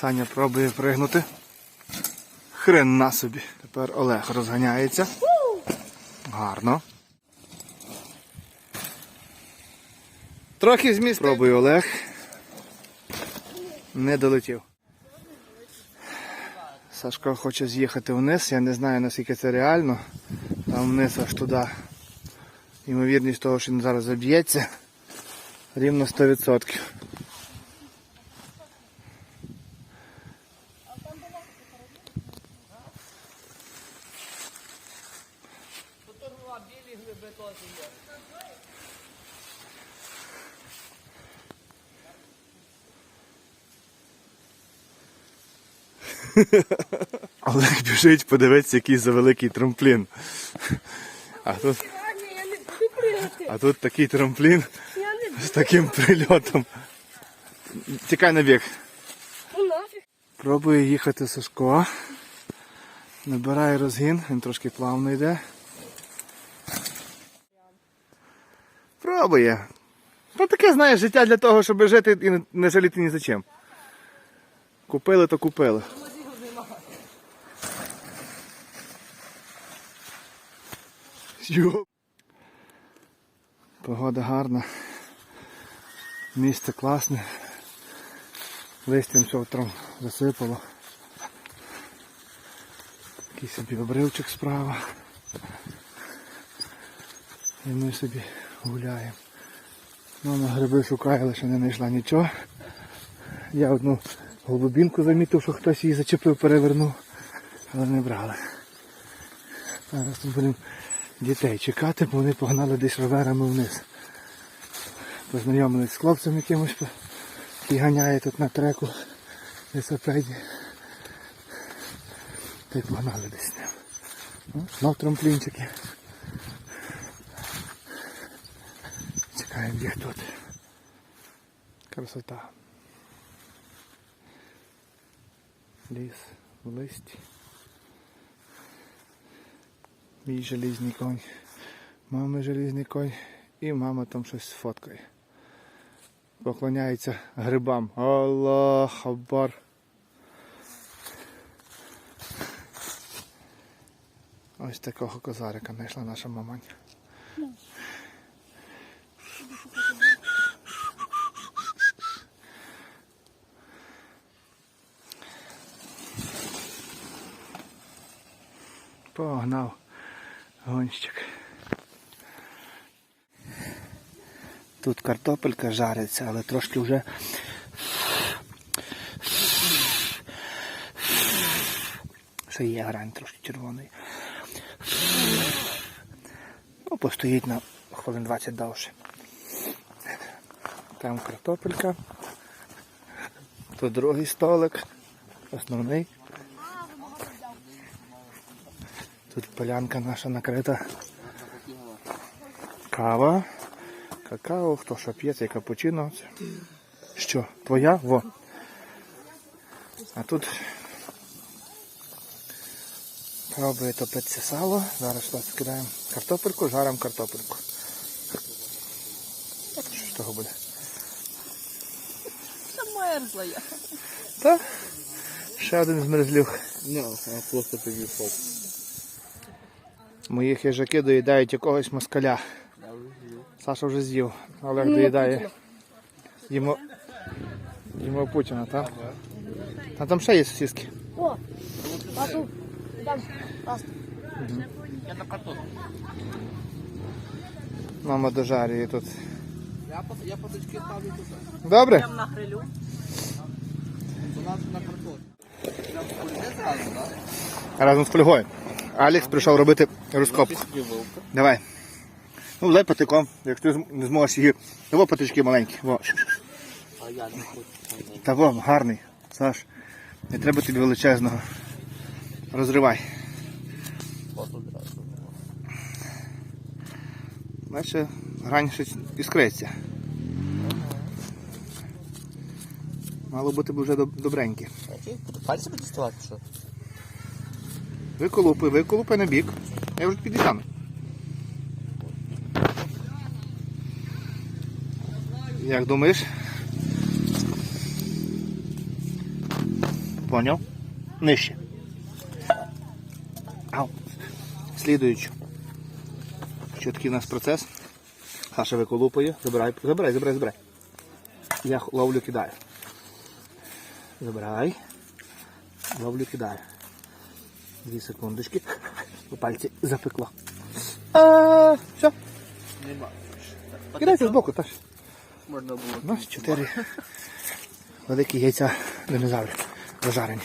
Саня пробує пригнути. Хрен на собі. Тепер Олег розганяється. Гарно. Трохи зміст. Пробує Олег. Не долетів. Сашко хоче з'їхати вниз. Я не знаю наскільки це реально. Там вниз аж туди. Ймовірність того, що він зараз заб'ється. Рівно 100%. Олег біжить, подивитися, який за великий трамплін. А тут, а тут такий трамплін з таким прильотом. Тікай на біг. буду. Пробує їхати Сашко. Набирає розгін, він трошки плавно йде. Пробує. Ну таке, знаєш, життя для того, щоб жити і не- жаліти ні за чим. Купили, то купили. Йо. Погода гарна. Місце класне. Листям все утром засипало. Такий собі обривчик справа. І ми собі гуляємо. На гриби шукає, лише не знайшла нічого. Я одну голубінку замітив, що хтось її зачепив, перевернув, але не брали. Зараз тут будемо дітей чекати, бо вони погнали десь роверами вниз. Познайомились з хлопцем якимось, який ганяє тут на треку велосипеді. Та й погнали десь з ним. Ну, Знов трамплінчики. Чекаємо їх тут. Красота. Ліс в листі. Мій желізний конь. Мами желізний конь. І мама там щось фоткає. Поклоняється грибам. Аллах Акбар. Ось такого козарика знайшла наша мамань. Погнав гонщик. Тут картопелька жариться, але трошки вже ще є грань трошки червоної. Ну, постоїть на хвилин 20 довше. Там картопелька. Тут другий столик. Основний. Тут полянка наша накрита. Кава. Какао, хто що п'є, цей капучино. Що, твоя? Во. А тут пробує топитися сало. Зараз сюди скидаємо картопельку, жаримо картопельку. Що з того буде? Замерзла я. Та? Ще один змерзлюх. Ні, я просто тобі хоп. Мої хижаки доїдають якогось москаля. Саша вже з'їв. Олег доїдає. Їмо. Їмо Путіна, так? А там ще є сосиски. О, папу, там, пасту. Мама дожарює тут. Я, по- я поточки ставлю туди. Добре? Там на грилю. Вона на картоплю. Разом з фольгою. Алекс прийшов робити розкоп. Після вилка. Давай. Ну, дай патиком, якщо ти не зможеш її. Того патички маленькі. Во. А я не хочу. Та во, гарний. Саш. Не треба тобі величезного. Розривай. Бачиш, грань ще іскриться. Мало бути б вже доб- добреньке. Пальці будуть ставати, що? Виколупи, виколупи на бік. Я вже підійшов. Як думаєш? Поняв? Нижче. Ау. Слідуючу. Що такий у нас процес? Саша виколупує. Забирай, забирай, забирай, забирай. Я ловлю, кидаю. Забирай. Ловлю, кидаю. Дві секундочки. У пальці запекло. А, все. Нема. Кидайте збоку, теж. Можна було. У нас чотири великі яйця динозаврів зажарені.